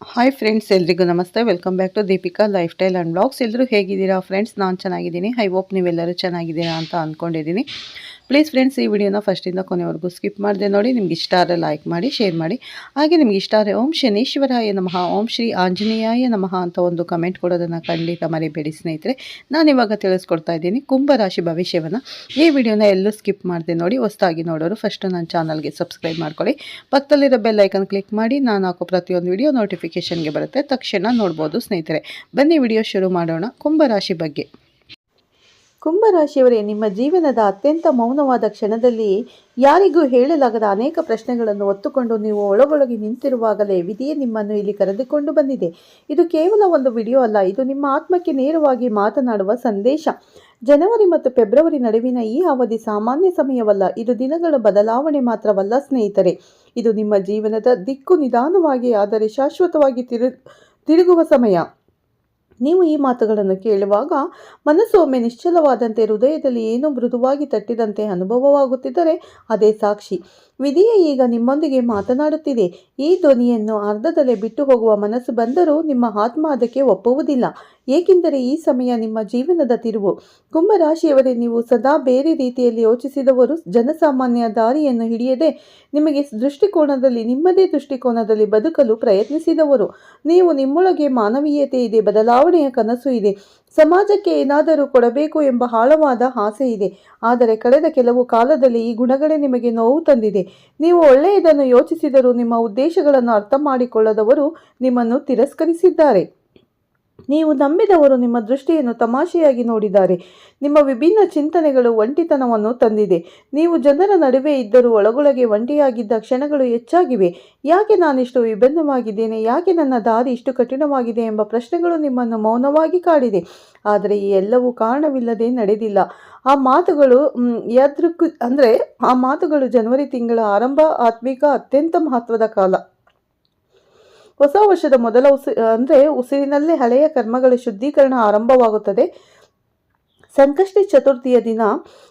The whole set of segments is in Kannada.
ಹಾಯ್ ಫ್ರೆಂಡ್ಸ್ ಎಲ್ರಿಗೂ ನಮಸ್ತೆ. Welcome back to Deepika lifestyle and blogs ಎಲ್ಲರೂ ಹೇಗಿದ್ದೀರಾ ಫ್ರೆಂಡ್ಸ್ ನಾನು ಚೆನ್ನಾಗಿದ್ದೀನಿ. ಐ ಹೋಪ್ ನೀವೆಲ್ಲರೂ ಚೆನ್ನಾಗಿದ್ದೀರಾ ಅಂತ ಅಂದ್ಕೊಂಡಿದ್ದೀನಿ ಪ್ಲೀಸ್ ಫ್ರೆಂಡ್ಸ್ ಈ ವಿಡಿಯೋನ ಫಸ್ಟಿಂದ ಕೊನೆವರೆಗೂ ಸ್ಕಿಪ್ ಮಾಡಿದೆ ನೋಡಿ, ನಿಮ್ಗೆ ಇಷ್ಟ ಆದರೆ ಲೈಕ್ ಮಾಡಿ ಶೇರ್ ಮಾಡಿ. ಹಾಗೆ ನಿಮ್ಗೆ ಇಷ್ಟ ಆದರೆ ಓಂ ಶನೀಶ್ವರಾಯ ನಮಃ, ಓಂ ಶ್ರೀ ಆಂಜನೇಯಾಯ ನಮಃ ಅಂತ ಒಂದು ಕಮೆಂಟ್ ಕೊಡೋದನ್ನು ಖಂಡಿತ ಮರಿಬೇಡಿ ಸ್ನೇಹಿತರೆ. ನಾನು ಇವಾಗ ತಿಳಿಸ್ಕೊಡ್ತಾ ಇದ್ದೀನಿ ಕುಂಭರಾಶಿ ಭವಿಷ್ಯವನ್ನು. ಈ ವಿಡಿಯೋನ ಎಲ್ಲೂ ಸ್ಕಿಪ್ ಮಾಡಿದೆ ನೋಡಿ ಹೊಸ್ತಾಗಿ ನೋಡೋರು ಫಸ್ಟು ನನ್ನ ಚಾನಲ್ಗೆ ಸಬ್ಸ್ಕ್ರೈಬ್ ಮಾಡ್ಕೊಳ್ಳಿ. ಪಕ್ಕದಲ್ಲಿರೋ ಬೆಲ್ ಐಕನ್ ಕ್ಲಿಕ್ ಮಾಡಿ, ನಾನು ಹಾಕೋ ಪ್ರತಿಯೊಂದು ವಿಡಿಯೋ ನೋಟಿಫಿಕೇಷನ್ಗೆ ಬರುತ್ತೆ. ತಕ್ಷಣ ನೋಡ್ಬೋದು ಸ್ನೇಹಿತರೆ. ಬನ್ನಿ ವಿಡಿಯೋ ಶುರು ಮಾಡೋಣ ಕುಂಭರಾಶಿ ಬಗ್ಗೆ. ಕುಂಭರಾಶಿಯವರೇ, ನಿಮ್ಮ ಜೀವನದ ಅತ್ಯಂತ ಮೌನವಾದ ಕ್ಷಣದಲ್ಲಿ ಯಾರಿಗೂ ಹೇಳಲಾಗದ ಅನೇಕ ಪ್ರಶ್ನೆಗಳನ್ನು ಒತ್ತುಕೊಂಡು ನೀವು ಒಳಗೊಳಗೆ ನಿಂತಿರುವಾಗಲೇ ವಿಧಿಯೇ ನಿಮ್ಮನ್ನು ಇಲ್ಲಿ ಕರೆದುಕೊಂಡು ಬಂದಿದೆ. ಇದು ಕೇವಲ ಒಂದು ವಿಡಿಯೋ ಅಲ್ಲ, ಇದು ನಿಮ್ಮ ಆತ್ಮಕ್ಕೆ ನೇರವಾಗಿ ಮಾತನಾಡುವ ಸಂದೇಶ. ಜನವರಿ ಮತ್ತು ಫೆಬ್ರವರಿ ನಡುವಿನ ಈ ಅವಧಿ ಸಾಮಾನ್ಯ ಸಮಯವಲ್ಲ, ಇದು ದಿನಗಳ ಬದಲಾವಣೆ ಮಾತ್ರವಲ್ಲ ಸ್ನೇಹಿತರೆ. ಇದು ನಿಮ್ಮ ಜೀವನದ ದಿಕ್ಕು ನಿಧಾನವಾಗಿ, ಆದರೆ ಶಾಶ್ವತವಾಗಿ ತಿರು, ತಿರುಗುವ ಸಮಯ. ನೀವು ಈ ಮಾತುಗಳನ್ನು ಕೇಳುವಾಗ ಮನಸ್ಸು ಒಮ್ಮೆ ನಿಶ್ಚಲವಾದಂತೆ ಹೃದಯದಲ್ಲಿ ಏನೋ ಮೃದುವಾಗಿ ತಟ್ಟಿದಂತೆ ಅನುಭವವಾಗುತ್ತಿದ್ದರೆ ಅದೇ ಸಾಕ್ಷಿ. ವಿಧಿಯೇ ಈಗ ನಿಮ್ಮೊಂದಿಗೆ ಮಾತನಾಡುತ್ತಿದೆ. ಈ ಧ್ವನಿಯನ್ನು ಅರ್ಧದಲ್ಲೇ ಬಿಟ್ಟು ಹೋಗುವ ಮನಸ್ಸು ಬಂದರೂ ನಿಮ್ಮ ಆತ್ಮ ಅದಕ್ಕೆ ಒಪ್ಪುವುದಿಲ್ಲ. ಏಕೆಂದರೆ ಈ ಸಮಯ ನಿಮ್ಮ ಜೀವನದ ತಿರುವು. ಕುಂಭರಾಶಿಯವರೇ, ನೀವು ಸದಾ ಬೇರೆ ರೀತಿಯಲ್ಲಿ ಯೋಚಿಸಿದವರು ಜನಸಾಮಾನ್ಯ ದಾರಿಯನ್ನು ಹಿಡಿಯದೆ ನಿಮಗೆ ದೃಷ್ಟಿಕೋನದಲ್ಲಿ, ನಿಮ್ಮದೇ ದೃಷ್ಟಿಕೋನದಲ್ಲಿ ಬದುಕಲು ಪ್ರಯತ್ನಿಸಿದವರು. ನೀವು ನಿಮ್ಮೊಳಗೆ ಮಾನವೀಯತೆ ಇದೆ, ಬದಲಾವಣೆಯ ಕನಸು ಇದೆ. ಸಮಾಜಕ್ಕೆ ಏನಾದರೂ ಕೊಡಬೇಕು ಎಂಬ ಆಳವಾದ ಆಸೆ ಇದೆ. ಆದರೆ ಕಳೆದ ಕೆಲವು ಕಾಲದಲ್ಲಿ ಈ ಗುಣಗಳೇ ನಿಮಗೆ ನೋವು ತಂದಿದೆ. ನೀವು ಒಳ್ಳೆಯದನ್ನು ಯೋಚಿಸಿದರೂ ನಿಮ್ಮ ಉದ್ದೇಶಗಳನ್ನು ಅರ್ಥ ಮಾಡಿಕೊಳ್ಳದವರು ನಿಮ್ಮನ್ನು ತಿರಸ್ಕರಿಸಿದ್ದಾರೆ. ನೀವು ನಂಬಿದವರು ನಿಮ್ಮ ದೃಷ್ಟಿಯನ್ನು ತಮಾಷೆಯಾಗಿ ನೋಡಿದ್ದಾರೆ. ನಿಮ್ಮ ವಿಭಿನ್ನ ಚಿಂತನೆಗಳು ಒಂಟಿತನವನ್ನು ತಂದಿದೆ. ನೀವು ಜನರ ನಡುವೆ ಇದ್ದರೂ ಒಳಗೊಳಗೆ ಒಂಟಿಯಾಗಿದ್ದ ಕ್ಷಣಗಳು ಹೆಚ್ಚಾಗಿವೆ. ಯಾಕೆ ನಾನಿಷ್ಟು ವಿಭಿನ್ನವಾಗಿದ್ದೇನೆ? ಯಾಕೆ ನನ್ನ ದಾರಿ ಇಷ್ಟು ಕಠಿಣವಾಗಿದೆ ಎಂಬ ಪ್ರಶ್ನೆಗಳು ನಿಮ್ಮನ್ನು ಮೌನವಾಗಿ ಕಾಡಿದೆ. ಆದರೆ ಈ ಎಲ್ಲವೂ ಕಾರಣವಿಲ್ಲದೆ ನಡೆದಿಲ್ಲ. ಆ ಮಾತುಗಳು ಯಾದೃಕ್, ಅಂದರೆ ಆ ಮಾತುಗಳು ಜನವರಿ ತಿಂಗಳ ಆರಂಭ, ಆತ್ಮಿಕ ಅತ್ಯಂತ ಮಹತ್ವದ ಕಾಲ. ಹೊಸ ವರ್ಷದ ಮೊದಲ ಉಸಿ ಅಂದರೆ ಉಸಿರಿನಲ್ಲೇ ಹಳೆಯ ಕರ್ಮಗಳ ಶುದ್ಧೀಕರಣ ಆರಂಭವಾಗುತ್ತದೆ. ಸಂಕಷ್ಟಿ ಚತುರ್ಥಿಯ ದಿನ,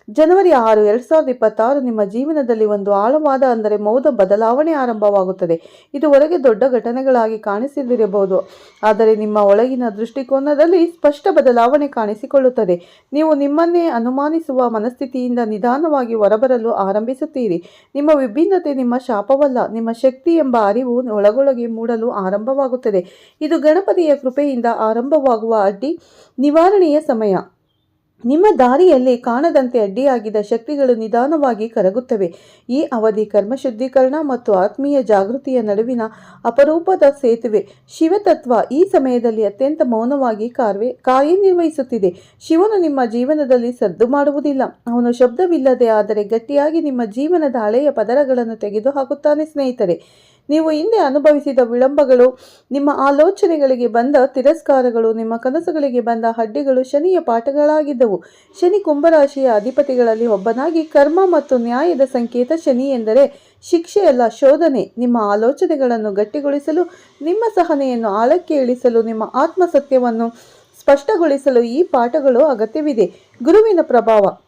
ಜನವರಿ ಆರು, ಎರಡು ಸಾವಿರದ ಇಪ್ಪತ್ತಾರು ನಿಮ್ಮ ಜೀವನದಲ್ಲಿ ಒಂದು ಆಳವಾದ ಅಂದರೆ ಮೌದ ಬದಲಾವಣೆ ಆರಂಭವಾಗುತ್ತದೆ. ಇದು ಹೊರಗೆ ದೊಡ್ಡ ಘಟನೆಗಳಾಗಿ ಕಾಣಿಸದಿರಬಹುದು. ಆದರೆ ನಿಮ್ಮ ಒಳಗಿನ ದೃಷ್ಟಿಕೋನದಲ್ಲಿ ಸ್ಪಷ್ಟ ಬದಲಾವಣೆ ಕಾಣಿಸಿಕೊಳ್ಳುತ್ತದೆ. ನೀವು ನಿಮ್ಮನ್ನೇ ಅನುಮಾನಿಸುವ ಮನಸ್ಥಿತಿಯಿಂದ ನಿಧಾನವಾಗಿ ಹೊರಬರಲು ಆರಂಭಿಸುತ್ತೀರಿ. ನಿಮ್ಮ ವಿಭಿನ್ನತೆ ನಿಮ್ಮ ಶಾಪವಲ್ಲ, ನಿಮ್ಮ ಶಕ್ತಿ ಎಂಬ ಅರಿವು ಒಳಗೊಳಗೆ ಮೂಡಲು ಆರಂಭವಾಗುತ್ತದೆ. ಇದು ಗಣಪತಿಯ ಕೃಪೆಯಿಂದ ಆರಂಭವಾಗುವ ಅಡ್ಡಿ ನಿವಾರಣೆಯ ಸಮಯ. ನಿಮ್ಮ ದಾರಿಯಲ್ಲಿ ಕಾಣದಂತೆ ಅಡ್ಡಿಯಾಗಿದ್ದ ಶಕ್ತಿಗಳು ನಿಧಾನವಾಗಿ ಕರಗುತ್ತವೆ. ಈ ಅವಧಿ ಕರ್ಮಶುದ್ಧೀಕರಣ ಮತ್ತು ಆತ್ಮೀಯ ಜಾಗೃತಿಯ ನಡುವಿನ ಅಪರೂಪದ ಸೇತುವೆ. ಶಿವತತ್ವ ಈ ಸಮಯದಲ್ಲಿ ಅತ್ಯಂತ ಮೌನವಾಗಿ ಕಾರ್ವೆ, ಕಾರ್ಯನಿರ್ವಹಿಸುತ್ತಿದೆ. ಶಿವನು ನಿಮ್ಮ ಜೀವನದಲ್ಲಿ ಸದ್ದು ಮಾಡುವುದಿಲ್ಲ. ಅವನು ಶಬ್ದವಿಲ್ಲದೆ ಆದರೆ ಗಟ್ಟಿಯಾಗಿ ನಿಮ್ಮ ಜೀವನದ ಹಳೆಯ ಪದರಗಳನ್ನು ತೆಗೆದುಹಾಕುತ್ತಾನೆ ಸ್ನೇಹಿತರೆ. ನೀವು ಹಿಂದೆ ಅನುಭವಿಸಿದ ವಿಳಂಬಗಳು, ನಿಮ್ಮ ಆಲೋಚನೆಗಳಿಗೆ ಬಂದ ತಿರಸ್ಕಾರಗಳು, ನಿಮ್ಮ ಕನಸುಗಳಿಗೆ ಬಂದ ಅಡ್ಡಿಗಳು ಶನಿಯ ಪಾಠಗಳಾಗಿದ್ದವು. ಶನಿ ಕುಂಭರಾಶಿಯ ಅಧಿಪತಿಗಳಲ್ಲಿ ಒಬ್ಬನಾಗಿ ಕರ್ಮ ಮತ್ತು ನ್ಯಾಯದ ಸಂಕೇತ ಶನಿ ಎಂದರೆ ಶಿಕ್ಷೆಯಲ್ಲ ಶೋಧನೆ. ನಿಮ್ಮ ಆಲೋಚನೆಗಳನ್ನು ಗಟ್ಟಿಗೊಳಿಸಲು, ನಿಮ್ಮ ಸಹನೆಯನ್ನು ಆಳಕ್ಕೆ ಇಳಿಸಲು, ನಿಮ್ಮ ಆತ್ಮಸತ್ಯವನ್ನು ಸ್ಪಷ್ಟಗೊಳಿಸಲು ಈ ಪಾಠಗಳು ಅಗತ್ಯವಿದೆ. ಗುರುವಿನ ಪ್ರಭಾವ.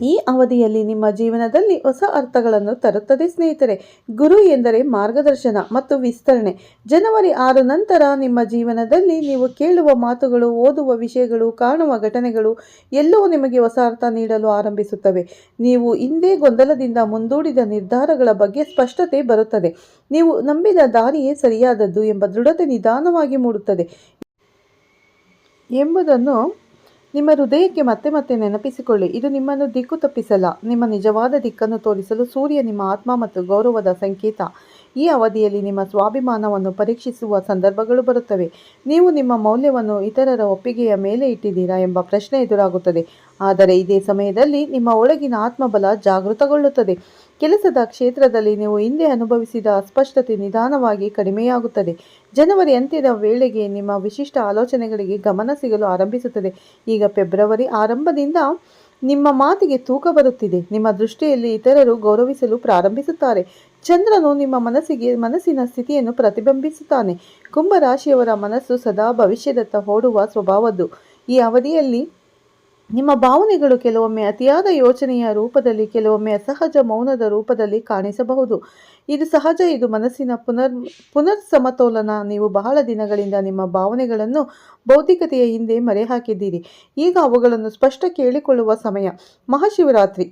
ಈ ಅವಧಿಯಲ್ಲಿ ನಿಮ್ಮ ಜೀವನದಲ್ಲಿ ಹೊಸ ಅರ್ಥಗಳನ್ನು ತರುತ್ತದೆ, ಸ್ನೇಹಿತರೆ. ಗುರು ಎಂದರೆ ಮಾರ್ಗದರ್ಶನ ಮತ್ತು ವಿಸ್ತರಣೆ. ಜನವರಿ ಆರು ನಂತರ ನಿಮ್ಮ ಜೀವನದಲ್ಲಿ ನೀವು ಕೇಳುವ ಮಾತುಗಳು, ಓದುವ ವಿಷಯಗಳು, ಕಾಣುವ ಘಟನೆಗಳು ಎಲ್ಲವೂ ನಿಮಗೆ ಹೊಸ ಅರ್ಥ ನೀಡಲು ಆರಂಭಿಸುತ್ತವೆ. ನೀವು ಹಿಂದೆ ಗೊಂದಲದಿಂದ ಮುಂದೂಡಿದ ನಿರ್ಧಾರಗಳ ಬಗ್ಗೆ ಸ್ಪಷ್ಟತೆ ಬರುತ್ತದೆ. ನೀವು ನಂಬಿದ ದಾರಿಯೇ ಸರಿಯಾದದ್ದು ಎಂಬ ದೃಢತೆ ನಿಧಾನವಾಗಿ ಮೂಡುತ್ತದೆ ಎಂಬುದನ್ನು ನಿಮ್ಮ ಹೃದಯಕ್ಕೆ ಮತ್ತೆ ಮತ್ತೆ ನೆನಪಿಸಿಕೊಳ್ಳಿ, ಇದು ನಿಮ್ಮನ್ನು ದಿಕ್ಕು ತಪ್ಪಿಸಲ್ಲ. ನಿಮ್ಮ ನಿಜವಾದ ದಿಕ್ಕನ್ನು ತೋರಿಸಲು ಸೂರ್ಯ ನಿಮ್ಮ ಆತ್ಮ ಮತ್ತು ಗೌರವದ ಸಂಕೇತ. ಈ ಅವಧಿಯಲ್ಲಿ ನಿಮ್ಮ ಸ್ವಾಭಿಮಾನವನ್ನು ಪರೀಕ್ಷಿಸುವ ಸಂದರ್ಭಗಳು ಬರುತ್ತವೆ. ನೀವು ನಿಮ್ಮ ಮೌಲ್ಯವನ್ನು ಇತರರ ಒಪ್ಪಿಗೆಯ ಮೇಲೆ ಇಟ್ಟಿದ್ದೀರಾ ಎಂಬ ಪ್ರಶ್ನೆ ಎದುರಾಗುತ್ತದೆ. ಆದರೆ ಇದೇ ಸಮಯದಲ್ಲಿ ನಿಮ್ಮ ಒಳಗಿನ ಆತ್ಮಬಲ ಜಾಗೃತಗೊಳ್ಳುತ್ತದೆ. ಕೆಲಸದ ಕ್ಷೇತ್ರದಲ್ಲಿ ನೀವು ಹಿಂದೆ ಅನುಭವಿಸಿದ ಅಸ್ಪಷ್ಟತೆ ನಿಧಾನವಾಗಿ ಕಡಿಮೆಯಾಗುತ್ತದೆ. ಜನವರಿ ಅಂತ್ಯದ ವೇಳೆಗೆ ನಿಮ್ಮ ವಿಶಿಷ್ಟ ಆಲೋಚನೆಗಳಿಗೆ ಗಮನ ಸಿಗಲು ಆರಂಭಿಸುತ್ತದೆ. ಈಗ ಫೆಬ್ರವರಿ ಆರಂಭದಿಂದ ನಿಮ್ಮ ಮಾತಿಗೆ ತೂಕ ಬರುತ್ತಿದೆ. ನಿಮ್ಮ ದೃಷ್ಟಿಯಲ್ಲಿ ಇತರರು ಗೌರವಿಸಲು ಪ್ರಾರಂಭಿಸುತ್ತಾರೆ. ಚಂದ್ರನು ನಿಮ್ಮ ಮನಸ್ಸಿಗೆ, ಮನಸ್ಸಿನ ಸ್ಥಿತಿಯನ್ನು ಪ್ರತಿಬಿಂಬಿಸುತ್ತಾನೆ. ಕುಂಭರಾಶಿಯವರ ಮನಸ್ಸು ಸದಾ ಭವಿಷ್ಯದತ್ತ ಓಡುವ ಸ್ವಭಾವದ್ದು. ಈ ಅವಧಿಯಲ್ಲಿ ನಿಮ್ಮ ಭಾವನೆಗಳು ಕೆಲವೊಮ್ಮೆ ಅತಿಯಾದ ಯೋಚನೆಯ ರೂಪದಲ್ಲಿ, ಕೆಲವೊಮ್ಮೆ ಅಸಹಜ ಮೌನದ ರೂಪದಲ್ಲಿ ಕಾಣಿಸಬಹುದು. ಇದು ಸಹಜ, ಇದು ಮನಸ್ಸಿನ ಪುನರ್ ಪುನರ್ ಸಮತೋಲನ ನೀವು ಬಹಳ ದಿನಗಳಿಂದ ನಿಮ್ಮ ಭಾವನೆಗಳನ್ನು ಭೌತಿಕತೆಯ ಹಿಂದೆ ಮರೆ ಹಾಕಿದ್ದೀರಿ ಈಗ ಅವುಗಳನ್ನು ಸ್ಪಷ್ಟ ಕೇಳಿಕೊಳ್ಳುವ ಸಮಯ. ಮಹಾಶಿವರಾತ್ರಿ.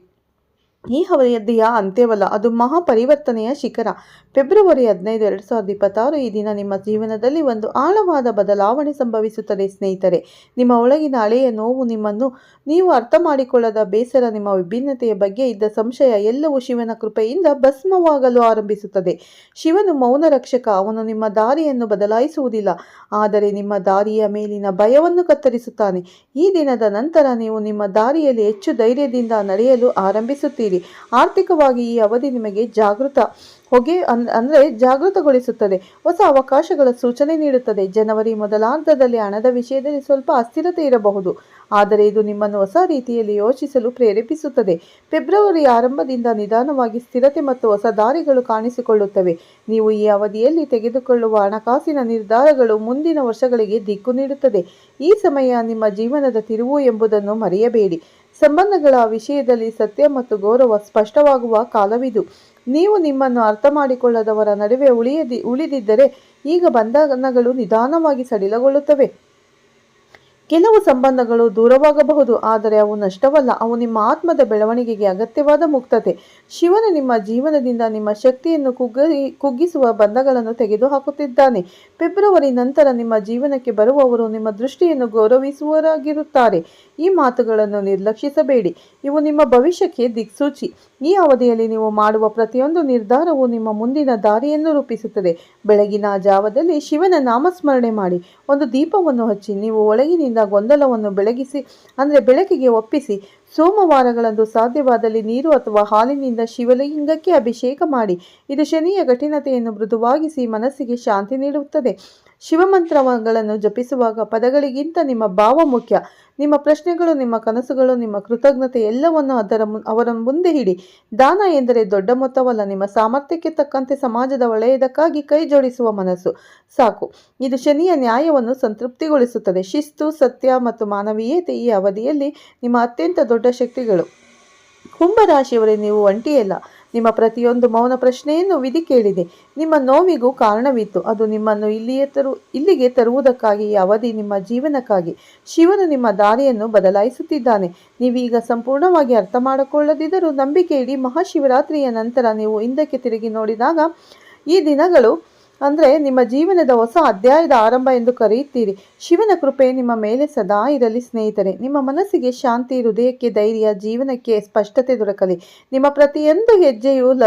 ಈ ಅವಧಿಯ ಅಂತ್ಯವಲ್ಲ, ಅದು ಮಹಾಪರಿವರ್ತನೆಯ ಶಿಖರ. ಫೆಬ್ರವರಿ ಹದಿನೈದು, ಎರಡು ಸಾವಿರದ ಇಪ್ಪತ್ತಾರು ಈ ದಿನ ನಿಮ್ಮ ಜೀವನದಲ್ಲಿ ಒಂದು ಆಳವಾದ ಬದಲಾವಣೆ ಸಂಭವಿಸುತ್ತದೆ ಸ್ನೇಹಿತರೆ. ನಿಮ್ಮ ಒಳಗಿನ ಹಳೆಯ ನೋವು ನಿಮ್ಮನ್ನು, ನೀವು ಅರ್ಥ ಮಾಡಿಕೊಳ್ಳದ ಬೇಸರ ನಿಮ್ಮ ವಿಭಿನ್ನತೆಯ ಬಗ್ಗೆ ಇದ್ದ ಸಂಶಯ ಎಲ್ಲವೂ ಶಿವನ ಕೃಪೆಯಿಂದ ಭಸ್ಮವಾಗಲು ಆರಂಭಿಸುತ್ತದೆ. ಶಿವನು ಮೌನ ರಕ್ಷಕ, ಅವನು ನಿಮ್ಮ ದಾರಿಯನ್ನು ಬದಲಾಯಿಸುವುದಿಲ್ಲ, ಆದರೆ ನಿಮ್ಮ ದಾರಿಯ ಮೇಲಿನ ಭಯವನ್ನು ಕತ್ತರಿಸುತ್ತಾನೆ. ಈ ದಿನದ ನಂತರ ನೀವು ನಿಮ್ಮ ದಾರಿಯಲ್ಲಿ ಹೆಚ್ಚು ಧೈರ್ಯದಿಂದ ನಡೆಯಲು ಆರಂಭಿಸುತ್ತೀರಿ. ಆರ್ಥಿಕವಾಗಿ ಈ ಅವಧಿ ನಿಮಗೆ ಜಾಗೃತ ಹೊಗೆ ಅನ್, ಅಂದರೆ ಜಾಗೃತಗೊಳಿಸುತ್ತದೆ. ಹೊಸ ಅವಕಾಶಗಳ ಸೂಚನೆ ನೀಡುತ್ತದೆ. ಜನವರಿ ಮೊದಲಾರ್ಧದಲ್ಲಿ ಹಣದ ವಿಷಯದಲ್ಲಿ ಸ್ವಲ್ಪ ಅಸ್ಥಿರತೆ ಇರಬಹುದು. ಆದರೆ ಇದು ನಿಮ್ಮನ್ನು ಹೊಸ ರೀತಿಯಲ್ಲಿ ಯೋಚಿಸಲು ಪ್ರೇರೇಪಿಸುತ್ತದೆ. ಫೆಬ್ರವರಿ ಆರಂಭದಿಂದ ನಿಧಾನವಾಗಿ ಸ್ಥಿರತೆ ಮತ್ತು ಹೊಸ ದಾರಿಗಳು ಕಾಣಿಸಿಕೊಳ್ಳುತ್ತವೆ. ನೀವು ಈ ಅವಧಿಯಲ್ಲಿ ತೆಗೆದುಕೊಳ್ಳುವ ಹಣಕಾಸಿನ ನಿರ್ಧಾರಗಳು ಮುಂದಿನ ವರ್ಷಗಳಿಗೆ ದಿಕ್ಕು ನೀಡುತ್ತದೆ. ಈ ಸಮಯ ನಿಮ್ಮ ಜೀವನದ ತಿರುವು ಎಂಬುದನ್ನು ಮರೆಯಬೇಡಿ. ಸಂಬಂಧಗಳ ವಿಷಯದಲ್ಲಿ ಸತ್ಯ ಮತ್ತು ಗೌರವ ಸ್ಪಷ್ಟವಾಗುವ ಕಾಲವಿದು. ನೀವು ನಿಮ್ಮನ್ನು ಅರ್ಥ ಮಾಡಿಕೊಳ್ಳದವರ ನಡುವೆ ಉಳಿಯದಿ, ಉಳಿದಿದ್ದರೆ ಈಗ ಬಂಧನಗಳು ನಿಧಾನವಾಗಿ ಸಡಿಲಗೊಳ್ಳುತ್ತವೆ. ಕೆಲವು ಸಂಬಂಧಗಳು ದೂರವಾಗಬಹುದು, ಆದರೆ ಅವು ನಷ್ಟವಲ್ಲ. ಅವು ನಿಮ್ಮ ಆತ್ಮದ ಬೆಳವಣಿಗೆಗೆ ಅಗತ್ಯವಾದ ಮುಕ್ತತೆ. ಶಿವನು ನಿಮ್ಮ ಜೀವನದಿಂದ ನಿಮ್ಮ ಶಕ್ತಿಯನ್ನು ಕುಗ್ಗಿ ಕುಗ್ಗಿಸುವ ಬಂಧಗಳನ್ನು ತೆಗೆದುಹಾಕುತ್ತಿದ್ದಾನೆ. ಫೆಬ್ರವರಿ ನಂತರ ನಿಮ್ಮ ಜೀವನಕ್ಕೆ ಬರುವವರು ನಿಮ್ಮ ದೃಷ್ಟಿಯನ್ನು ಗೌರವಿಸುವರಾಗಿರುತ್ತಾರೆ ಈ ಮಾತುಗಳನ್ನು ನಿರ್ಲಕ್ಷಿಸಬೇಡಿ. ಇವು ನಿಮ್ಮ ಭವಿಷ್ಯಕ್ಕೆ ದಿಕ್ಸೂಚಿ. ಈ ಅವಧಿಯಲ್ಲಿ ನೀವು ಮಾಡುವ ಪ್ರತಿಯೊಂದು ನಿರ್ಧಾರವು ನಿಮ್ಮ ಮುಂದಿನ ದಾರಿಯನ್ನು ರೂಪಿಸುತ್ತದೆ. ಬೆಳಗಿನ ಜಾವದಲ್ಲಿ ಶಿವನ ನಾಮಸ್ಮರಣೆ ಮಾಡಿ. ಒಂದು ದೀಪವನ್ನು ಹಚ್ಚಿ, ನೀವು ಒಳಗಿನಿಂದ ಗೊಂದಲವನ್ನು ಬೆಳಗಿಸಿ, ಅಂದರೆ ಬೆಳಕಿಗೆ ಒಪ್ಪಿಸಿ, ಸೋಮವಾರಗಳಂದು ಸಾಧ್ಯವಾದಲ್ಲಿ ನೀರು ಅಥವಾ ಹಾಲಿನಿಂದ ಶಿವಲಿಂಗಕ್ಕೆ ಅಭಿಷೇಕ ಮಾಡಿ. ಇದು ಶನಿಯ ಕಠಿಣತೆಯನ್ನು ಮೃದುವಾಗಿಸಿ ಮನಸ್ಸಿಗೆ ಶಾಂತಿ ನೀಡುತ್ತದೆ. ಶಿವಮಂತ್ರಗಳನ್ನು ಜಪಿಸುವಾಗ ಪದಗಳಿಗಿಂತ ನಿಮ್ಮ ಭಾವ ಮುಖ್ಯ. ನಿಮ್ಮ ಪ್ರಶ್ನೆಗಳು, ನಿಮ್ಮ ಕನಸುಗಳು, ನಿಮ್ಮ ಕೃತಜ್ಞತೆ ಎಲ್ಲವನ್ನು ಅದರ ಅವರ ಮುಂದೆ ಹಿಡಿ ದಾನ ಎಂದರೆ ದೊಡ್ಡ ಮೊತ್ತವಲ್ಲ, ನಿಮ್ಮ ಸಾಮರ್ಥ್ಯಕ್ಕೆ ತಕ್ಕಂತೆ ಸಮಾಜದ ಒಳ್ಳೆಯದಕ್ಕಾಗಿ ಕೈ ಜೋಡಿಸುವ ಮನಸ್ಸು. ಸಾಕು. ಇದು ಶನಿಯ ನ್ಯಾಯವನ್ನು ಸಂತೃಪ್ತಿಗೊಳಿಸುತ್ತದೆ. ಶಿಸ್ತು, ಸತ್ಯ ಮತ್ತು ಮಾನವೀಯತೆ ಈ ಅವಧಿಯಲ್ಲಿ ನಿಮ್ಮ ಅತ್ಯಂತ ದೊಡ್ಡ ಶಕ್ತಿಗಳು. ಕುಂಭರಾಶಿಯವರೇ ನೀವು ಒಂಟಿಯಲ್ಲ. ನಿಮ್ಮ ಪ್ರತಿಯೊಂದು ಮೌನ ಪ್ರಶ್ನೆಯನ್ನು ವಿಧಿ ಕೇಳಿದೆ. ನಿಮ್ಮ ನೋವಿಗೂ ಕಾರಣವಿತ್ತು. ಅದು ನಿಮ್ಮನ್ನು ಇಲ್ಲಿಯೇ ತರು, ಇಲ್ಲಿಗೆ ತರುವುದಕ್ಕಾಗಿ, ಈ ಅವಧಿ ನಿಮ್ಮ ಜೀವನಕ್ಕಾಗಿ. ಶಿವನು ನಿಮ್ಮ ದಾರಿಯನ್ನು ಬದಲಾಯಿಸುತ್ತಿದ್ದಾನೆ. ನೀವೀಗ ಸಂಪೂರ್ಣವಾಗಿ ಅರ್ಥ ಮಾಡಿಕೊಳ್ಳದಿದ್ದರೂ ನಂಬಿಕೆ ಇಡಿ ಮಹಾಶಿವರಾತ್ರಿಯ ನಂತರ ನೀವು ಹಿಂದಕ್ಕೆ ತಿರುಗಿ ನೋಡಿದಾಗ ಈ ದಿನಗಳು ಅಂದರೆ ನಿಮ್ಮ ಜೀವನದ ಹೊಸ ಅಧ್ಯಾಯದ ಆರಂಭ ಎಂದು ಕರೆಯುತ್ತೀರಿ. ಶಿವನ ಕೃಪೆ ನಿಮ್ಮ ಮೇಲೆ ಸದಾ ಇರಲಿ ಸ್ನೇಹಿತರೆ. ನಿಮ್ಮ ಮನಸ್ಸಿಗೆ ಶಾಂತಿ, ಹೃದಯಕ್ಕೆ ಧೈರ್ಯ, ಜೀವನಕ್ಕೆ ಸ್ಪಷ್ಟತೆ ದೊರಕಲಿ. ನಿಮ್ಮ ಪ್ರತಿಯೊಂದು ಹೆಜ್ಜೆಯು ಲ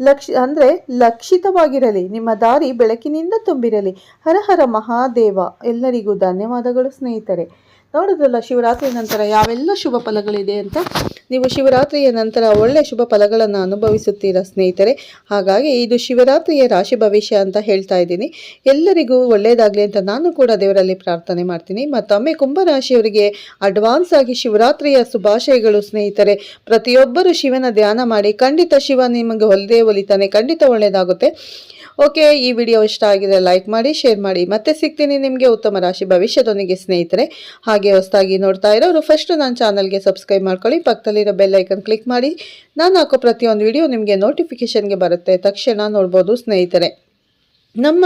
ಲಕ್ಷ ಅಂದರೆ ಲಕ್ಷಿತವಾಗಿರಲಿ, ನಿಮ್ಮ ದಾರಿ ಬೆಳಕಿನಿಂದ ತುಂಬಿರಲಿ. ಹರ ಹರ ಮಹಾದೇವ, ಎಲ್ಲರಿಗೂ ಧನ್ಯವಾದಗಳು ಸ್ನೇಹಿತರೆ. ನೋಡಿದ್ರಲ್ಲ ಶಿವರಾತ್ರಿ ನಂತರ ಯಾವೆಲ್ಲ ಶುಭ ಫಲಗಳಿದೆ ಅಂತ? ನೀವು ಶಿವರಾತ್ರಿಯ ನಂತರ ಒಳ್ಳೆ ಶುಭ ಫಲಗಳನ್ನು ಅನುಭವಿಸುತ್ತೀರಾ ಸ್ನೇಹಿತರೆ? ಹಾಗಾಗಿ ಇದು ಶಿವರಾತ್ರಿಯ ರಾಶಿ ಭವಿಷ್ಯ ಅಂತ ಹೇಳ್ತಾ ಇದ್ದೀನಿ. ಎಲ್ಲರಿಗೂ ಒಳ್ಳೆಯದಾಗಲಿ ಅಂತ ನಾನು ಕೂಡ ದೇವರಲ್ಲಿ ಪ್ರಾರ್ಥನೆ ಮಾಡ್ತೀನಿ. ಮತ್ತೊಮ್ಮೆ ಕುಂಭರಾಶಿಯವರಿಗೆ ಅಡ್ವಾನ್ಸ್ ಆಗಿ ಶಿವರಾತ್ರಿಯ ಶುಭಾಶಯಗಳು ಸ್ನೇಹಿತರೆ. ಪ್ರತಿಯೊಬ್ಬರು ಶಿವನ ಧ್ಯಾನ ಮಾಡಿ ಖಂಡಿತ ಶಿವ ನಿಮಗೆ ಹೊಲಿದೇ ಒಲಿತಾನೆ ಖಂಡಿತ ಒಳ್ಳೆಯದಾಗುತ್ತೆ. ಓಕೆ, ಈ ವಿಡಿಯೋ ಇಷ್ಟ ಆಗಿದೆ ಲೈಕ್ ಮಾಡಿ, ಶೇರ್ ಮಾಡಿ. ಮತ್ತೆ ಸಿಗ್ತೀನಿ ನಿಮಗೆ ಉತ್ತಮ ರಾಶಿ ಭವಿಷ್ಯದೊಂದಿಗೆ ಸ್ನೇಹಿತರೆ. ಹಾಗೆ ಹೊಸದಾಗಿ ನೋಡ್ತಾ ಇರೋರು ಫಸ್ಟ್ ನನ್ನ ಚಾನಲ್ಗೆ ಸಬ್ಸ್ಕ್ರೈಬ್ ಮಾಡ್ಕೊಳ್ಳಿ. ಪಕ್ಕದಲ್ಲಿರೋ ಬೆಲ್ ಐಕನ್ ಕ್ಲಿಕ್ ಮಾಡಿ. ನಾನು ಹಾಕೋ ಪ್ರತಿಯೊಂದು ವಿಡಿಯೋ ನಿಮಗೆ ನೋಟಿಫಿಕೇಶನ್ಗೆ ಬರುತ್ತೆ. ತಕ್ಷಣ ನೋಡ್ಬೋದು ಸ್ನೇಹಿತರೆ. ನಮ್ಮ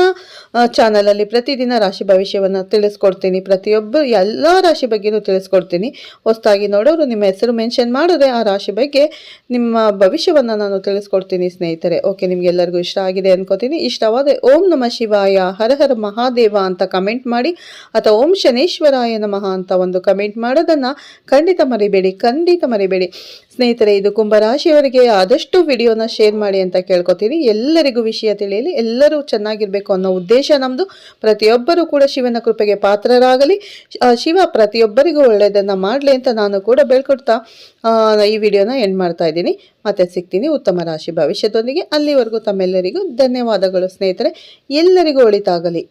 ಚಾನಲಲ್ಲಿ ಪ್ರತಿದಿನ ರಾಶಿ ಭವಿಷ್ಯವನ್ನು ತಿಳಿಸ್ಕೊಡ್ತೀನಿ. ಪ್ರತಿಯೊಬ್ಬರು ಎಲ್ಲ ರಾಶಿ ಬಗ್ಗೆನೂ ತಿಳಿಸ್ಕೊಡ್ತೀನಿ. ಹೊಸದಾಗಿ ನೋಡೋರು ನಿಮ್ಮ ಹೆಸರು ಮೆನ್ಷನ್ ಮಾಡಿದ್ರೆ ಆ ರಾಶಿ ಬಗ್ಗೆ ನಿಮ್ಮ ಭವಿಷ್ಯವನ್ನು ನಾನು ತಿಳಿಸ್ಕೊಡ್ತೀನಿ ಸ್ನೇಹಿತರೆ. ಓಕೆ ನಿಮಗೆಲ್ಲರಿಗೂ ಇಷ್ಟ ಆಗಿದೆ ಅನ್ಕೋತೀನಿ. ಇಷ್ಟವಾದರೆ ಓಂ ನಮ ಶಿವಾಯ, ಹರ ಹರ ಮಹಾದೇವ ಅಂತ ಕಮೆಂಟ್ ಮಾಡಿ, ಅಥವಾ ಓಂ ಶನೇಶ್ವರಾಯ ನಮಃ ಅಂತ ಒಂದು ಕಮೆಂಟ್ ಮಾಡೋದನ್ನು ಖಂಡಿತ ಮರಿಬೇಡಿ ಖಂಡಿತ ಮರಿಬೇಡಿ. ಸ್ನೇಹಿತರೆ, ಇದು ಕುಂಭರಾಶಿಯವರಿಗೆ ಆದಷ್ಟು ವಿಡಿಯೋನ ಶೇರ್ ಮಾಡಿ ಅಂತ ಕೇಳ್ಕೊತೀವಿ. ಎಲ್ಲರಿಗೂ ವಿಷಯ ತಿಳಿಯಲಿ, ಎಲ್ಲರೂ ಚೆನ್ನಾಗಿರಬೇಕು ಅನ್ನೋ ಉದ್ದೇಶ ನಮ್ಮದು ಪ್ರತಿಯೊಬ್ಬರೂ ಕೂಡ ಶಿವನ ಕೃಪೆಗೆ ಪಾತ್ರರಾಗಲಿ. ಶಿವ ಪ್ರತಿಯೊಬ್ಬರಿಗೂ ಒಳ್ಳೆಯದನ್ನು ಮಾಡಲಿ ಅಂತ ನಾನು ಕೂಡ ಬೇಳ್ಕೊಡ್ತಾ ಈ ವಿಡಿಯೋನ ಎಂಡ್ ಮಾಡ್ತಾ ಇದ್ದೀನಿ. ಮತ್ತೆ ಸಿಗ್ತೀನಿ ಉತ್ತಮ ರಾಶಿ ಭವಿಷ್ಯದೊಂದಿಗೆ. ಅಲ್ಲಿವರೆಗೂ ತಮ್ಮೆಲ್ಲರಿಗೂ ಧನ್ಯವಾದಗಳು ಸ್ನೇಹಿತರೆ. ಎಲ್ಲರಿಗೂ ಒಳಿತಾಗಲಿ.